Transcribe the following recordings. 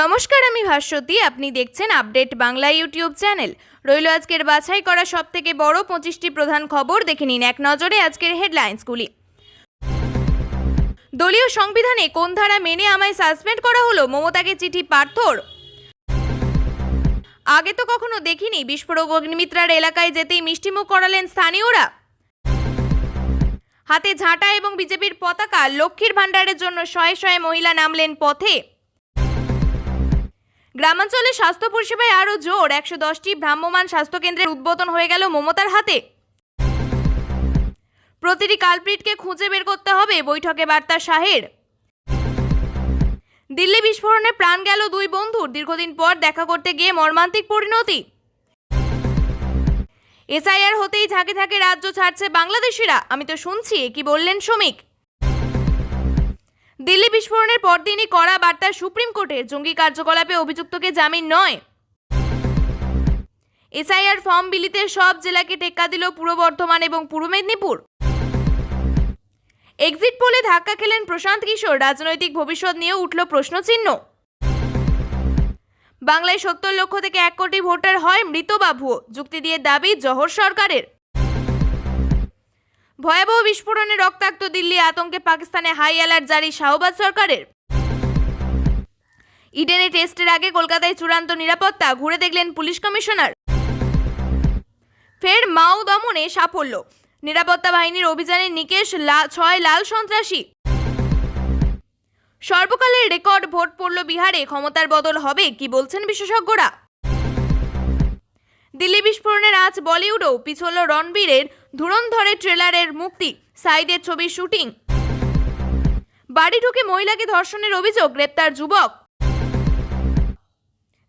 নমস্কার, আমি ভাস্বতী। আপনি দেখছেন আপডেট বাংলা ইউটিউব চ্যানেল। রইল আজকের বাছাই করা সব থেকে বড় পঁচিশটি প্রধান খবর। দেখে নিন এক নজরে আজকের হেডলাইন্সগুলি। দলীয় সংবিধানে কোন ধারা মেনে আমায় সাসপেন্ড করা হলো? মমতাকে চিঠি পার্থর? আগে তো কখনো দেখিনি, বিস্ফোরক অগ্নিমিত্রার এলাকায় যেতেই মিষ্টিমুখ করালেন স্থানীয়রা। হাতে ঝাঁটা এবং বিজেপির পতাকা লক্ষ্মীর ভাণ্ডারের জন্য শয়ে শয়ে মহিলা নামলেন পথে। গ্রামাঞ্চলে স্বাস্থ্য পরিষেবায় আরও জোর। একশো দশটি ভ্রাম্যমাণ স্বাস্থ্যকেন্দ্রের উদ্বোধন হয়ে গেল মমতার হাতে। প্রতিটি কালপ্রিটকে খুঁজে বের করতে হবে, বৈঠকে বার্তা শাহের। দিল্লি বিস্ফোরণে প্রাণ গেল দুই বন্ধুর। দীর্ঘদিন পর দেখা করতে গিয়ে মর্মান্তিক পরিণতি। এসআইআর হতেই ঝাঁকে ঝাঁকে রাজ্য ছাড়ছে বাংলাদেশিরা। আমি তো শুনছি, কি বললেন শ্রমিক? দিল্লি বিস্ফোরণের পরদিনই কড়া বার্তা সুপ্রিম কোর্টের জঙ্গি কার্যকলাপে অভিযুক্তকে জামিন নয়। এসআইআর ফর্ম বিলিতে সব জেলাকে টেক্কা দিল পূর্ব বর্ধমান এবং পূর্ব মেদিনীপুর। এক্সিট পোলে ধাক্কা খেলেন প্রশান্ত কিশোর, রাজনৈতিক ভবিষ্যৎ নিয়ে উঠল প্রশ্নচিহ্ন। বাংলায় সত্তর লক্ষ থেকে এক কোটি ভোটার হয় মৃত বা ভুয়ো যুক্তি দিয়ে দাবি জহর সরকারের। ভয়াবহ বিস্ফোরণে রক্তাক্ত দিল্লি আতঙ্কে পাকিস্তানে হাই অ্যালার্ট জারি শাহবাজ সরকারের। ইডেনে টেস্টের আগে কলকাতায় চূড়ান্ত নিরাপত্তা, ঘুরে দেখলেন পুলিশ কমিশনার। ফের মাও দমনে সাফল্য, নিরাপত্তা বাহিনীর অভিযানে নিকেশ ছয় লাল সন্ত্রাসী। সর্বকালের রেকর্ড ভোট পড়ল বিহারে, ক্ষমতার বদল হবে কি বলছেন বিশেষজ্ঞরা। দিল্লি বিস্ফোরণের আজ বলিউডও, পিছল রণবীরের ধুরন্ধরের ট্রেলারের মুক্তি, সাইদের ছবির শুটিং। বাড়ি ঢুকে মহিলাকে ধর্ষণের অভিযোগ, গ্রেপ্তার যুবক।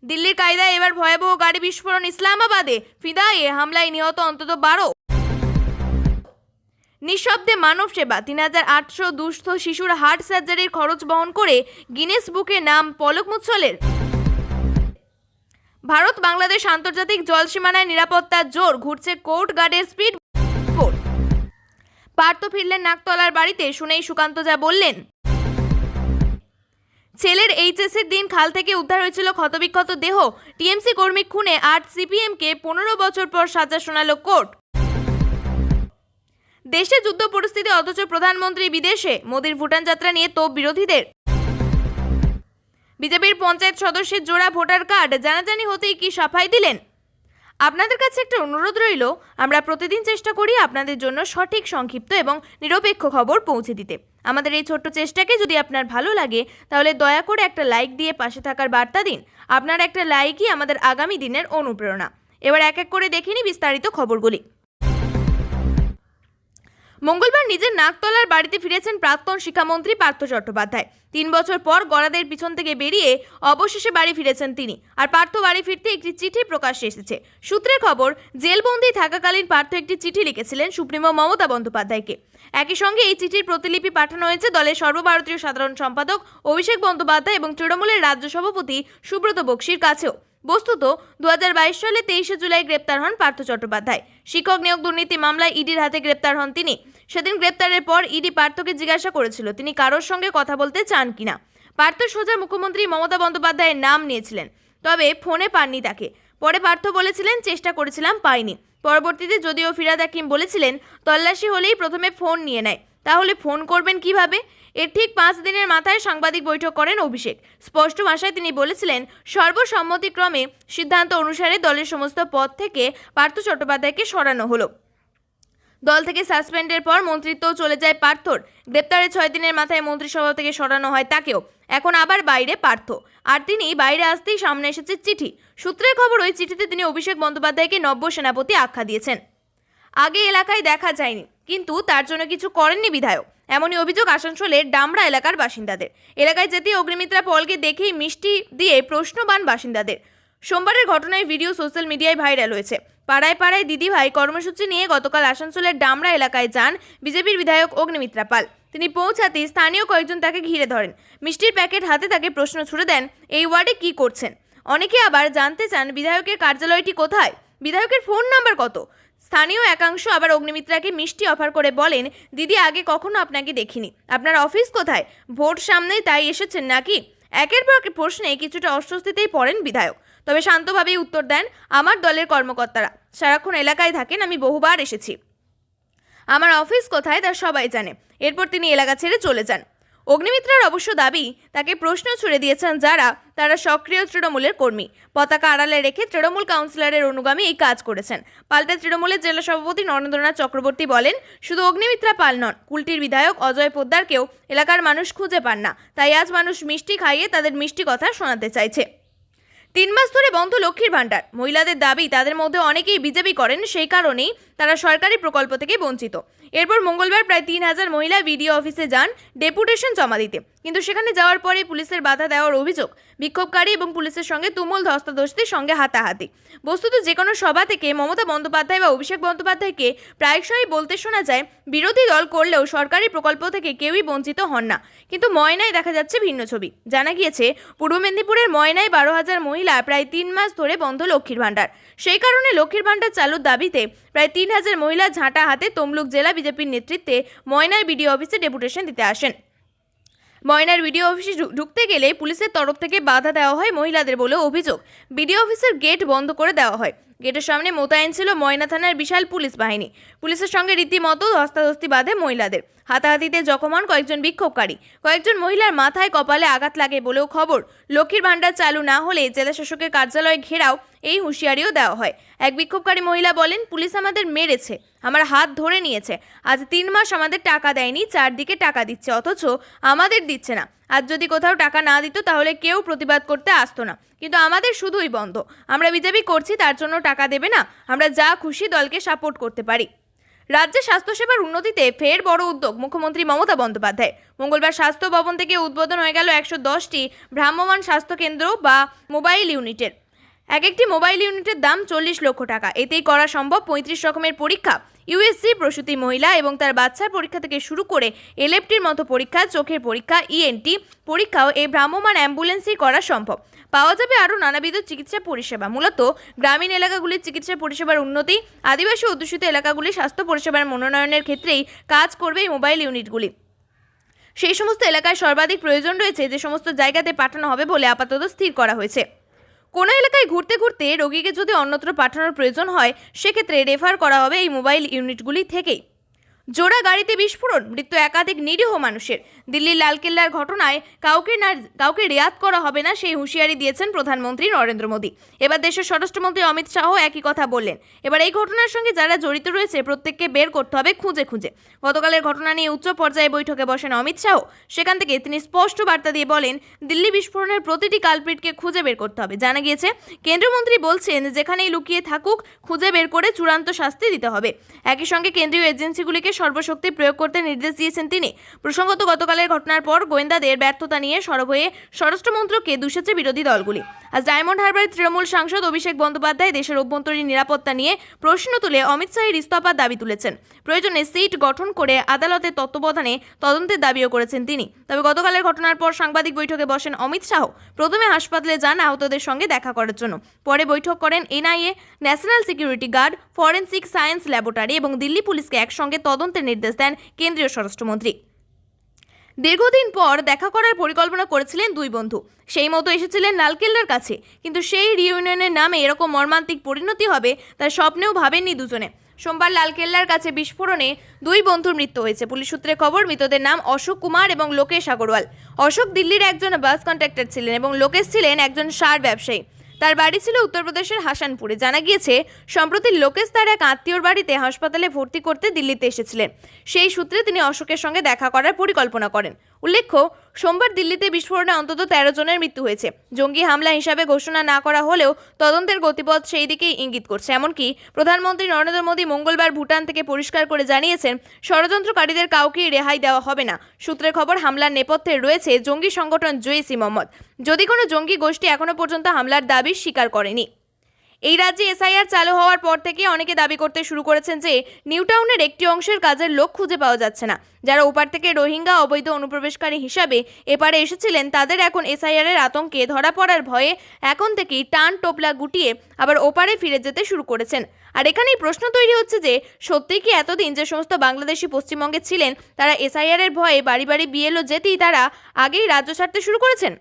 দিল্লির কায়দায় এবার ভয়াবহ গাড়ি বিস্ফোরণ ইসলামাবাদে। ফিদায়ে হামলায় নিহত অন্তত বারো। নিঃশব্দে মানব সেবা, তিন হাজার আটশো দুস্থ শিশুর হার্ট সার্জারির খরচ বহন করে গিনেস বুকে নাম পলক মুচ্ছলের। ভারত বাংলাদেশ আন্তর্জাতিক জলসীমানায় নিরাপত্তার জোর, ঘুরছে কোর্ট গার্ডের স্পিড পার্থ ফিরলেন নাকতলার বাড়িতে, শুনেই সুকান্ত যা বললেন। ছেলের এইচএসের দিন খাল থেকে উদ্ধার হয়েছিল ক্ষতবিক্ষত দেহ। টিএমসি কর্মী খুনে আট সিপিএমকে পনেরো বছর পর সাজা শোনালো কোর্ট। দেশে যুদ্ধ পরিস্থিতি, অথচ প্রধানমন্ত্রী বিদেশে। মোদীর ভুটান যাত্রা নিয়ে তোপ বিরোধীদের। বিজেপির পঞ্চায়েত সদস্যের জোড়া ভোটার কার্ড, জানাজানি হতেই কি সাফাই দিলেন? আপনাদের কাছে একটা অনুরোধ রইল, আমরা প্রতিদিন চেষ্টা করি আপনাদের জন্য সঠিক, সংক্ষিপ্ত এবং নিরপেক্ষ খবর পৌঁছে দিতে। আমাদের এই ছোট্ট চেষ্টাকে যদি আপনার ভালো লাগে, তাহলে দয়া করে একটা লাইক দিয়ে পাশে থাকার বার্তা দিন। আপনার একটা লাইকই আমাদের আগামী দিনের অনুপ্রেরণা। এবার এক এক করে দেখিনি বিস্তারিত খবরগুলি। মঙ্গলবার নিজের নাকতলার বাড়িতে ফিরেছেন প্রাক্তন শিক্ষামন্ত্রী পার্থ চট্টোপাধ্যায়। তিন বছর পর গড়াদের পিছন থেকে বেরিয়ে অবশেষে বাড়ি ফিরেছেন তিনি। আর পার্থ বাড়ি ফিরতে একটি চিঠি প্রকাশ্যে এসেছে। সূত্রের খবর, জেলবন্দি থাকাকালীন পার্থ একটি চিঠি লিখেছিলেন সুপ্রিমো মমতা বন্দ্যোপাধ্যায়কে। একই সঙ্গে এই চিঠির প্রতিলিপি পাঠানো হয়েছে দলের সর্বভারতীয় সাধারণ সম্পাদক অভিষেক বন্দ্যোপাধ্যায় এবং তৃণমূলের রাজ্য সভাপতি সুব্রত বক্সির কাছেও। বস্তুত দু হাজার বাইশ সালে তেইশে জুলাই গ্রেপ্তার হন পার্থ চট্টোপাধ্যায়। শিক্ষক নিয়োগ দুর্নীতি মামলায় ইডির হাতে গ্রেপ্তার হন তিনি। সেদিন গ্রেপ্তারের পর ইডি পার্থকে জিজ্ঞাসা করেছিল, তিনি কারোর সঙ্গে কথা বলতে চান কিনা। পার্থ সোজা মুখ্যমন্ত্রী মমতা বন্দ্যোপাধ্যায়ের নাম নিয়েছিলেন, তবে ফোনে পাননি তাকে। পরে পার্থ বলেছিলেন, চেষ্টা করেছিলাম, পাইনি। পরবর্তীতে যদিও ফিরাদ হাকিম বলেছিলেন, তল্লাশি হলেই প্রথমে ফোন নিয়ে নেয়। তাহলে ফোন করবেন কীভাবে? এর ঠিক পাঁচ দিনের মাথায় সাংবাদিক বৈঠক করেন অভিষেক। স্পষ্ট ভাষায় তিনি বলেছিলেন, সর্বসম্মতিক্রমে সিদ্ধান্ত অনুসারে দলের সমস্ত পদ থেকে পার্থ চট্টোপাধ্যায়কে সরানো হলো। দল থেকে সাসপেন্ডের পর মন্ত্রিত্ব চলে যায় পার্থর। গ্রেপ্তারের ছয় দিনের মাথায় মন্ত্রিসভা থেকে সরানো হয় তাকেও। এখন আবার বাইরে পার্থ। আর তিনি বাইরে আসতেই সামনে এসেছে চিঠি। সূত্রের খবর ওই চিঠিতে তিনি অভিষেক বন্দ্যোপাধ্যায়কে নব্য সেনাপতি আখ্যা দিয়েছেন। আগে এলাকায় দেখা যায়নি, কিন্তু তার জন্য কিছু করেননি বিধায়ক। এমনই অভিযোগ আসানসোলের ডামরা এলাকার বাসিন্দাদের। এলাকায় যেতে অগ্নিমিত্রা পলকে দেখেই মিষ্টি দিয়ে প্রশ্নবান বাসিন্দাদের। সোমবারের ঘটনায় ভিডিও সোশ্যাল মিডিয়ায় ভাইরাল হয়েছে। পাড়ায় পাড়ায় দিদিভাই কর্মসূচি নিয়ে গতকাল আসানসোলের ডামরা এলাকায় যান বিজেপির বিধায়ক অগ্নিমিত্রা পাল। তিনি পৌঁছাতে স্থানীয় কয়েকজন তাকে ঘিরে ধরেন। মিষ্টির প্যাকেট হাতে তাকে প্রশ্ন ছুড়ে দেন, এই ওয়ার্ডে কি করছেন? অনেকে আবার জানতে চান, বিধায়কের কার্যালয়টি কোথায়? বিধায়কের ফোন নাম্বার কত? স্থানীয় একাংশ আবার অগ্নিমিত্রাকে মিষ্টি অফার করে বলেন, দিদি, আগে কখনো আপনাকে দেখিনি। আপনার অফিস কোথায়? ভোট সামনেই তাই এসেছেন নাকি? একের পর প্রশ্নে কিছুটা অস্বস্তিতেই পড়েন বিধায়ক। তবে শান্তভাবেই উত্তর দেন, আমার দলের কর্মকর্তারা। সারাক্ষণ এলাকায় থাকেন, আমি বহুবার এসেছি। আমার অফিস কোথায় তা সবাই জানে। এরপর তিনি এলাকা ছেড়ে চলে যান। অগ্নিমিত্রার অবশ্য দাবি, তাকে প্রশ্ন ছুড়ে দিয়েছেন যারা তারা সক্রিয় তৃণমূলের কর্মী। পতাকা আড়ালে রেখে তৃণমূল কাউন্সিলরের অনুগামী এই কাজ করেছেন। পাল্টে তৃণমূলের জেলা সভাপতি নরেন্দ্রনাথ চক্রবর্তী বলেন, শুধু অগ্নিমিত্রা পাল নন, কুলটির বিধায়ক অজয় পোদ্দারকেও এলাকার মানুষ খুঁজে পান না। তাই আজ মানুষ মিষ্টি খাইয়ে তাদের মিষ্টি কথা শোনাতে চাইছে। তিন মাস ধরে বন্ধ লক্ষ্মীর ভাণ্ডার। মহিলাদের দাবি, তাদের মধ্যে অনেকেই বিজেপি করেন, সেই কারণেই তারা সরকারি প্রকল্প থেকে বঞ্চিত। এরপর মঙ্গলবার প্রায় তিন হাজার মহিলা বিডিও অফিসে যান ডেপুটেশন জমা দিতে। কিন্তু সেখানে যাওয়ার পরে পুলিশের বাধা দেওয়ার অভিযোগ বিক্ষোভকারী এবং পুলিশের সঙ্গে তুমুল ধস্তাধস্তির সঙ্গে হাতাহাতি। বস্তুত যে কোনো সভা থেকে মমতা বন্দ্যোপাধ্যায় বা অভিষেক বন্দ্যোপাধ্যায়কে প্রায়শই বলতে শোনা যায়, বিরোধী দল করলেও সরকারি প্রকল্প থেকে কেউই বঞ্চিত হন না। কিন্তু ময়নায় দেখা যাচ্ছে ভিন্ন ছবি। জানা গিয়েছে, পূর্ব মেদিনীপুরের ময়নায় বারো হাজার মহিলা প্রায় তিন মাস ধরে বন্ধ লক্ষ্মীর ভাণ্ডার। সেই কারণে লক্ষ্মীর ভাণ্ডার চালুর দাবিতে প্রায় তিন হাজার মহিলা ঝাঁটা হাতে তমলুক জেলা বিজেপির নেতৃত্বে ময়নার বিডিও অফিসে ডেপুটেশন দিতে আসেন। ময়নার বিডিও অফিসে ঢুকতে গেলে পুলিশের তরফ থেকে বাধা দেওয়া হয় মহিলাদের বলে অভিযোগ। বিডিও অফিসের গেট বন্ধ করে দেওয়া হয়। গেটের সামনে মোতায়েন ছিল ময়না থানার বিশাল পুলিশ বাহিনী। পুলিশের সঙ্গে রীতিমতো ধস্তাধস্তি বাঁধে মহিলাদের। হাতাহাতিতে জখম হন কয়েকজন বিক্ষোভকারী। কয়েকজন মহিলার মাথায় কপালে আঘাত লাগে বলেও খবর। লক্ষ্মীর ভাণ্ডার চালু না হলে জেলা শাসকের কার্যালয় ঘেরাও এই হুঁশিয়ারিও দেওয়া হয়। এক বিক্ষোভকারী মহিলা বলেন, পুলিশ আমাদের মেরেছে, আমার হাত ধরে নিয়েছে। আজ তিন মাস আমাদের টাকা দেয়নি, চারদিকে টাকা দিচ্ছে, অথচ আমাদের দিচ্ছে না। আজ যদি কোথাও টাকা না দিত, তাহলে কেউ প্রতিবাদ করতে আসতো না। কিন্তু আমাদের শুধুই বন্ধ। আমরা বিজেপি করছি, তার জন্য টাকা দেবে না। আমরা যা খুশি দলকে সাপোর্ট করতে পারি। রাজ্যে স্বাস্থ্যসেবার উন্নতিতে ফের বড় উদ্যোগ মুখ্যমন্ত্রী মমতা বন্দ্যোপাধ্যায়। মঙ্গলবার স্বাস্থ্য ভবন থেকে উদ্বোধন হয়ে গেল একশো দশটি ভ্রাম্যমাণ স্বাস্থ্যকেন্দ্র বা মোবাইল ইউনিটের। এক একটি মোবাইল ইউনিটের দাম চল্লিশ লক্ষ টাকা। এতেই করা সম্ভব পঁয়ত্রিশ রকমের পরীক্ষা। ইউএসসি প্রসূতি মহিলা এবং তার বাচ্চার পরীক্ষা থেকে শুরু করে এলএফটির মতো পরীক্ষা, চোখের পরীক্ষা ইএনটি পরীক্ষাও এই ভ্রাম্যমাণ অ্যাম্বুলেন্সেই করা সম্ভব। পাওয়া যাবে আরও নানাবিধ চিকিৎসা পরিষেবা। মূলত গ্রামীণ এলাকাগুলির চিকিৎসা পরিষেবার উন্নতি, আদিবাসী অধ্যুষিত এলাকাগুলির স্বাস্থ্য পরিষেবার মনোনয়নের ক্ষেত্রেই কাজ করবে এই মোবাইল ইউনিটগুলি। সেই সমস্ত এলাকায় সর্বাধিক প্রয়োজন রয়েছে, যে সমস্ত জায়গাতে পাঠানো হবে বলে আপাতত স্থির করা হয়েছে। কোনো এলাকায় ঘুরতে ঘুরতে রোগীকে যদি অন্যত্র পাঠানোর প্রয়োজন হয়, সেক্ষেত্রে রেফার করা হবে এই মোবাইল ইউনিটগুলি থেকেই। জোড়া গাড়িতে বিস্ফোরণ, মৃত্যু একাধিক নিরীহ মানুষের। দিল্লির লালকেল্লার ঘটনায় কাউকে না কাউকে রেয়াত করা হবে না সেই হুঁশিয়ারি দিয়েছেন প্রধানমন্ত্রী নরেন্দ্র মোদী। এবার দেশের স্বরাষ্ট্রমন্ত্রী অমিত শাহ একই কথা বললেন। এবার এই ঘটনার সঙ্গে যারা জড়িত রয়েছে, প্রত্যেককে বের করতে হবে খুঁজে খুঁজে। গতকালের ঘটনা নিয়ে উচ্চ পর্যায়ে বৈঠকে বসেন অমিত শাহ। সেখান থেকে তিনি স্পষ্ট বার্তা দিয়ে বলেন, দিল্লি বিস্ফোরণের প্রতিটি কালপিটকে খুঁজে বের করতে হবে। জানা গিয়েছে কেন্দ্রীয় মন্ত্রী বলছেন, যেখানেই লুকিয়ে থাকুক, খুঁজে বের করে চূড়ান্ত শাস্তি দিতে হবে। একই সঙ্গে কেন্দ্রীয় এজেন্সিগুলিকে সর্বশক্তি প্রয়োগ করতে নির্দেশ দিয়েছেন তিনি। প্রসঙ্গত, গতকালের ঘটনার পর গোয়েন্দাদের ব্যর্থতা নিয়ে সরব হয়ে স্বরাষ্ট্রমন্ত্রকে দূষেছে বিরোধী দলগুলি। আজ ডায়মন্ড হারবারের তৃণমূল সাংসদ অভিষেক বন্দ্যোপাধ্যায় দেশের অভ্যন্তরীণ নিরাপত্তা নিয়ে প্রশ্ন তুলে অমিত শাহের ইস্তফার দাবি তুলেছেন। প্রয়োজনে সিট গঠন করে আদালতের তত্ত্বাবধানে তদন্তের দাবিও করেছেন তিনি। তবে গতকালের ঘটনার পর সাংবাদিক বৈঠকে বসেন অমিত শাহ। প্রথমে হাসপাতালে যান আহতদের সঙ্গে দেখা করার জন্য। পরে বৈঠক করেন NIA, national security guard, forensic science laboratory এবং দিল্লি পুলিশকে একসঙ্গে তদন্তের নির্দেশ দেন কেন্দ্রীয় স্বরাষ্ট্রমন্ত্রী। দীর্ঘদিন পর দেখা করার পরিকল্পনা করেছিলেন দুই বন্ধু। সেই মতো এসেছিলেন লালকেল্লার কাছে। কিন্তু সেই রিউনিয়নের নামে এরকম মর্মান্তিক পরিণতি হবে তার স্বপ্নেও ভাবেননি দুজনে। সোমবার লালকেল্লার কাছে বিস্ফোরণে দুই বন্ধুর মৃত্যু হয়েছে। পুলিশ সূত্রে খবর, মৃতদের নাম অশোক কুমার এবং লোকেশ আগরওয়াল। অশোক দিল্লির একজন বাস কন্ট্রাক্টর ছিলেন এবং লোকেশ ছিলেন একজন সার ব্যবসায়ী। তার বাড়ি ছিল উত্তরপ্রদেশের হাসানপুরে। জানা গিয়েছে, সম্প্রতি লোকেশ তার এক আত্মীয়র বাড়িতে হাসপাতালে ভর্তি করতে দিল্লিতে এসেছিলেন। সেই সূত্রে তিনি অশোকের সঙ্গে দেখা করার পরিকল্পনা করেন। উল্লেখ্য, সোমবার দিল্লিতে বিস্ফোরণে অন্তত তেরো জনের মৃত্যু হয়েছে। জঙ্গি হামলা হিসাবে ঘোষণা না করা হলেও তদন্তের গতিপথ সেই দিকেই ইঙ্গিত করছে। এমনকি প্রধানমন্ত্রী নরেন্দ্র মোদী মঙ্গলবার ভুটান থেকে পরিষ্কার করে জানিয়েছেন, ষড়যন্ত্রকারীদের কাউকেই রেহাই দেওয়া হবে না। সূত্রের খবর, হামলার নেপথ্যে রয়েছে জঙ্গি সংগঠন জৈসি মোহাম্মদ। যদি কোনো জঙ্গি গোষ্ঠী এখনও পর্যন্ত হামলার দাবি স্বীকার করেনি। এই রাজ্যে এসআইআর চালু হওয়ার পর থেকে অনেকে দাবি করতে শুরু করেছেন যে নিউটাউনের একটি অংশের কাজের লোক খুঁজে পাওয়া যাচ্ছে না। যারা ওপার থেকে রোহিঙ্গা অবৈধ অনুপ্রবেশকারী হিসাবে এপারে এসেছিলেন, তাদের এখন এসআইআর এর আতঙ্কে ধরা পড়ার ভয়ে এখন থেকেই টান টোপলা গুটিয়ে আবার ওপারে ফিরে যেতে শুরু করেছেন। আর এখানেই প্রশ্ন তৈরি হচ্ছে যে, সত্যিই কি এতদিন যে সমস্ত বাংলাদেশি পশ্চিমবঙ্গে ছিলেন, তারা এসআইআর এর ভয়ে বাড়ি বাড়ি বিএলও যেতেই তারা আগেই রাজ্য ছাড়তে শুরু করেছেন?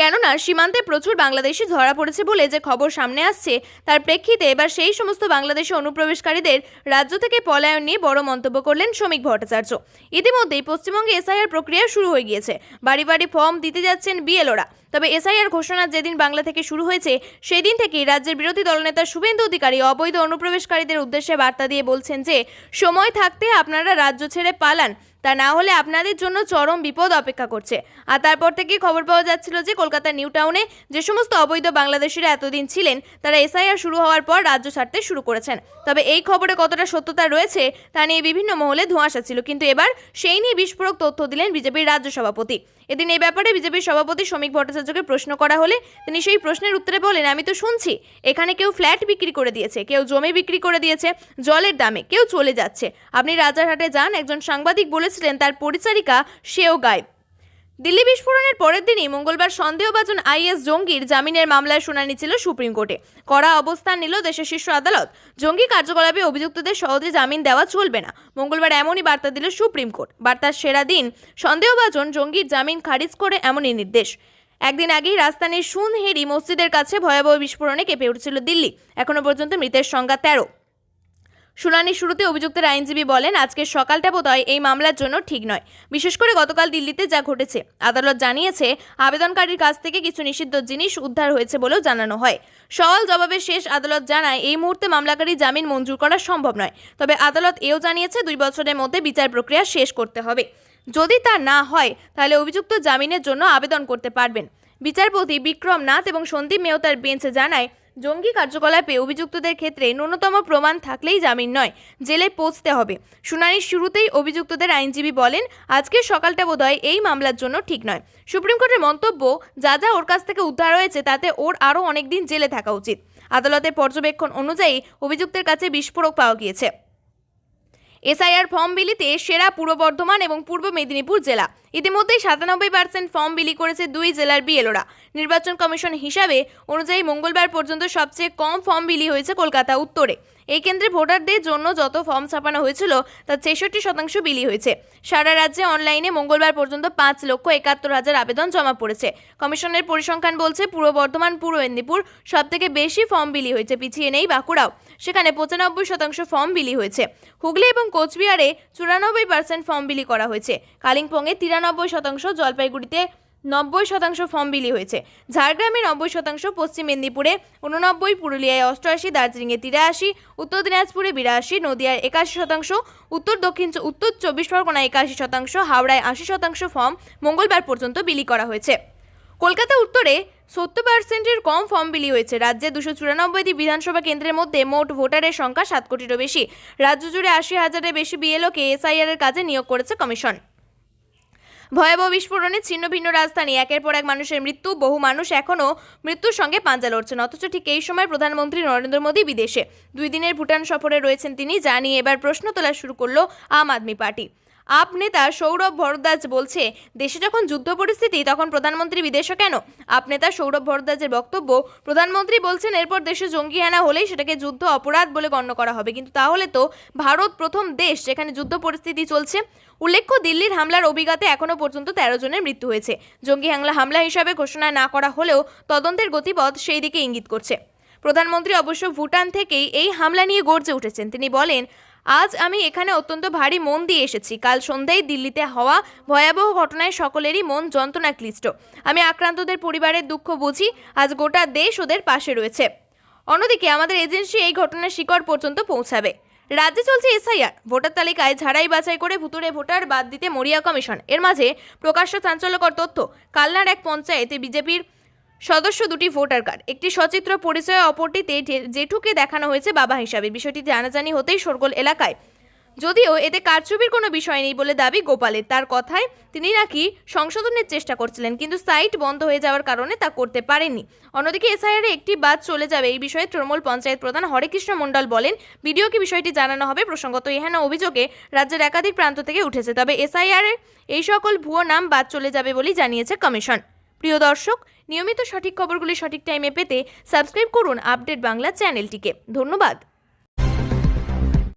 কেননা, সীমান্তে প্রচুর বাংলাদেশি ধরা পড়েছে বলে যে খবর সামনে আসছে, তার প্রেক্ষিতে এবার সেই সমস্ত বাংলাদেশি অনুপ্রবেশকারীদের রাজ্য থেকে পলায়ন নিয়ে বড় মন্তব্য করলেন শ্রমিক ভট্টাচার্য। ইতিমধ্যেই পশ্চিমবঙ্গে এসআইআর প্রক্রিয়া শুরু হয়ে গিয়েছে। বাড়ি বাড়ি ফর্ম দিতে যাচ্ছেন বিএলওরা। তবে এসআইআর ঘোষণা যেদিন বাংলা থেকে শুরু হয়েছে সেই দিন থেকেই রাজ্যের বিরোধী দলনেতা শুভেন্দু অধিকারী অবৈধ অনুপ্রবেশকারীদের উদ্দেশ্যে বার্তা দিয়ে বলছেন যে, সময় থাকতে আপনারা রাজ্য ছেড়ে পালান। তা না হলে আপনাদের জন্য চরম বিপদ অপেক্ষা করছে। আর তারপর থেকে খবর পাওয়া যাচ্ছিল যে, কলকাতার নিউ টাউনে যে সমস্ত অবৈধ বাংলাদেশিরা এতদিন ছিলেন, তারা এসআইআর শুরু হওয়ার পর রাজ্য ছাড়তে শুরু করেছেন। তবে এই খবরে কতটা সত্যতা রয়েছে, তা নিয়ে বিভিন্ন মহলে ধোঁয়াশা ছিল। কিন্তু এবার সেই নিয়ে বিস্ফোরক তথ্য দিলেন বিজেপির রাজ্য সভাপতি। এদিন এই ব্যাপারে বিজেপির সভাপতি শ্রমিক ভট্টাচার্যকে প্রশ্ন করা হলে তিনি সেই প্রশ্নের উত্তরে বলেন, আমি তো শুনছি, এখানে কেউ ফ্ল্যাট বিক্রি করে দিয়েছে, কেউ জমি বিক্রি করে দিয়েছে, জলের দামে কেউ চলে যাচ্ছে। আপনি রাজারহাটে যান, একজন সাংবাদিক বলেছিলেন তার পরিচারিকা সেও গায়েব। দিল্লি বিস্ফোরণের পরের দিনই মঙ্গলবার সন্দেহভাজন আইএস জঙ্গির জামিনের মামলায় শুনানি ছিল সুপ্রিম কোর্টে। কড়া অবস্থান নিল দেশের শীর্ষ আদালত। জঙ্গি কার্যকলাপে অভিযুক্তদের সহজে জামিন দেওয়া চলবে না। মঙ্গলবার এমনই বার্তা দিল সুপ্রিম কোর্ট। বার্তার সেরা দিন, সন্দেহভাজন জঙ্গির জামিন খারিজ করে এমনই নির্দেশ। একদিন আগেই রাজধানীর সুনহেরি মসজিদের কাছে ভয়াবহ বিস্ফোরণে কেঁপে উঠেছিল দিল্লি। এখনও পর্যন্ত মৃতের সংখ্যা তেরো। শুনানির শুরুতে অভিযুক্তের আইনজীবী বলেন, আজকের সকালটা বোধহয় এই মামলার জন্য ঠিক নয়। বিশেষ করে গতকাল দিল্লিতে যা ঘটেছে। আদালত জানিয়েছে, আবেদনকারীর কাছ থেকে কিছু নিষিদ্ধ জিনিস উদ্ধার হয়েছে বলেও জানানো হয়। সওয়াল জবাবে শেষ আদালত জানায়, এই মুহূর্তে মামলাকারী জামিন মঞ্জুর করা সম্ভব নয়। তবে আদালত এও জানিয়েছে, দুই বছরের মধ্যে বিচার প্রক্রিয়া শেষ করতে হবে। যদি তা না হয়, তাহলে অভিযুক্ত জামিনের জন্য আবেদন করতে পারবেন। বিচারপতি বিক্রম নাথ এবং সন্দীপ মেহতার বেঞ্চ জানায় জঙ্গি কার্যকলাপে অভিযুক্তদের ক্ষেত্রে ন্যূনতম প্রমাণ থাকলেই জামিন নয়, জেলে পৌঁছতে হবে। শুনানির শুরুতেই অভিযুক্তদের আইনজীবী বলেন, আজকের সকালটা বোধহয় এই মামলার জন্য ঠিক নয়। সুপ্রিম কোর্টের মন্তব্য, যা যা ওর কাছ থেকে উদ্ধার হয়েছে, তাতে ওর আরও অনেকদিন জেলে থাকা উচিত। আদালতের পর্যবেক্ষণ অনুযায়ী অভিযুক্তের কাছে বিস্ফোরক পাওয়া গিয়েছে। এসআইআর ফর্ম বিলিতে সেরা পূর্ব বর্ধমান এবং পূর্ব মেদিনীপুর জেলা। ইতিমধ্যেই সাতানব্বই পার্সেন্ট ফর্ম বিলি করেছে দুই জেলার বিএলওরা। নির্বাচন কমিশন হিসাবে অনুযায়ী মঙ্গলবার পর্যন্ত সবচেয়ে কম ফর্ম বিলি হয়েছে কলকাতা উত্তরে। এই কেন্দ্রে ভোটারদের জন্য যত ফর্ম ছাপানো হয়েছিল, তার ছেষট্টি শতাংশ বিলি হয়েছে। সারা রাজ্যে অনলাইনে মঙ্গলবার পর্যন্ত পাঁচ লক্ষ একাত্তর হাজার আবেদন জমা পড়েছে। কমিশনের পরিসংখ্যান বলছে, পূর্ব বর্ধমান, পূর্ব মেদিনীপুর সব থেকে বেশি ফর্ম বিলি হয়েছে, পিছিয়ে নেই বাঁকুড়াও। সেখানে পঁচানব্বই শতাংশ ফর্ম বিলি হয়েছে। হুগলি এবং কোচবিহারে চুরানব্বই পার্সেন্ট ফর্ম বিলি করা হয়েছে। কালিম্পংয়ে তিরানব্বই শতাংশ, জলপাইগুড়িতে নব্বই শতাংশ ফর্ম বিলি হয়েছে। ঝাড়গ্রামে নব্বই শতাংশ, পশ্চিম মেদিনীপুরে উননব্বই পুরুলিয়ায় অষ্টআশি, দার্জিলিংয়ে তিরাশি, উত্তর দিনাজপুরে বিরাশি নদিয়ায় একাশি শতাংশ, উত্তর দক্ষিণ উত্তর চব্বিশ পরগনায় একাশি শতাংশ, হাওড়ায় আশি শতাংশ ফর্ম মঙ্গলবার পর্যন্ত বিলি করা হয়েছে। কলকাতা উত্তরে সত্তর পার্সেন্টের কম ফর্ম বিলি হয়েছে। রাজ্যে দুশো চুরানব্বইটি বিধানসভা কেন্দ্রের মধ্যে মোট ভোটারের সংখ্যা সাত কোটিরও বেশি। রাজ্য জুড়ে আশি হাজারের বেশি বিএলওকে এসআইআর এর কাজে নিয়োগ করেছে কমিশন। ভয়াবহ বিস্ফোরণে ছিন্ন ভিন্ন রাজধানী। একের পর এক মানুষের মৃত্যু, বহু মানুষ এখনও মৃত্যুর সঙ্গে পাঞ্জা লড়ছেন। অথচ ঠিক এই সময় প্রধানমন্ত্রী নরেন্দ্র মোদী বিদেশে। দুই দিনের ভুটান সফরে রয়েছেন তিনি, যা নিয়ে এবার প্রশ্ন তোলা শুরু করল আম আদমি পার্টি। আপ নেতা সৌরভ ভরদ্বাজ বলছে, দেশে যখন যুদ্ধ পরিস্থিতি, তখন প্রধানমন্ত্রী বিদেশে কেন? আপ নেতা সৌরভ ভরদ্বাজের বক্তব্য, প্রধানমন্ত্রী বলছেন এরপর দেশে জঙ্গি হানা হলেই সেটাকে যুদ্ধ অপরাধ বলে গণ্য করা হবে। কিন্তু তাহলে তো ভারত প্রথম দেশ যেখানে যুদ্ধ পরিস্থিতি চলছে। উল্লেখ্য, দিল্লির হামলার অভিজ্ঞতা এখনও পর্যন্ত তেরো জনের মৃত্যু হয়েছে। জঙ্গি হামলা হামলা হিসাবে ঘোষণা না করা হলেও তদন্তের গতিপথ সেই দিকে ইঙ্গিত করছে। প্রধানমন্ত্রী অবশ্য ভুটান থেকেই এই হামলা নিয়ে গর্জে উঠেছেন। তিনি বলেন আজ আমি এখানে অত্যন্ত ভারী মন দিয়ে এসেছি। কাল সন্ধ্যায় দিল্লিতে হওয়া ভয়াবহ ঘটনায় সকলেরই মন যন্ত্রণা ক্লিষ্ট আমি আক্রান্তদের পরিবারের দুঃখ বুঝি, আজ গোটা দেশ ওদের পাশে রয়েছে। অন্যদিকে আমাদের এজেন্সি এই ঘটনার শিকড় পর্যন্ত পৌঁছাবে। রাজ্যে চলছে এসআইআর। ভোটার তালিকায় ঝাড়াই বাছাই করে ভুতুরে ভোটার বাদ দিতে মরিয়া কমিশন। এর মাঝে প্রকাশ্য চাঞ্চল্যকর তথ্য। কালনার এক পঞ্চায়েতে বিজেপির সদস্য দুটি ভোটার কার্ড। একটি সচিত্র পরিচয়, অপরটিতে জেঠুকে দেখানো হয়েছে বাবা হিসাবে। বিষয়টি জানাজানি হতেই সরগোল এলাকায়। যদিও এতে কারচুপির কোনো বিষয় নেই বলে দাবি গোপালের। তার কথায় তিনি নাকি সংশোধনের চেষ্টা করছিলেন, কিন্তু সাইট বন্ধ হয়ে যাওয়ার কারণে তা করতে পারেননি। অন্যদিকে এসআইআরে একটি বাদ চলে যাবে। এই বিষয়ে তৃণমূল পঞ্চায়েত প্রধান হরেকৃষ্ণ মণ্ডল বলেন, ভিডিওকে বিষয়টি জানানো হবে। প্রসঙ্গত এহেন অভিযোগে রাজ্যের একাধিক প্রান্ত থেকে উঠেছে। তবে এসআইআর এই সকল ভুয়ো নাম বাদ চলে যাবে বলেই জানিয়েছে কমিশন। প্রিয় দর্শক নিয়মিত সঠিক খবরগুলি সঠিক টাইমে পেতে সাবস্ক্রাইব করুন আপডেট বাংলা চ্যানেলটিকে ধন্যবাদ।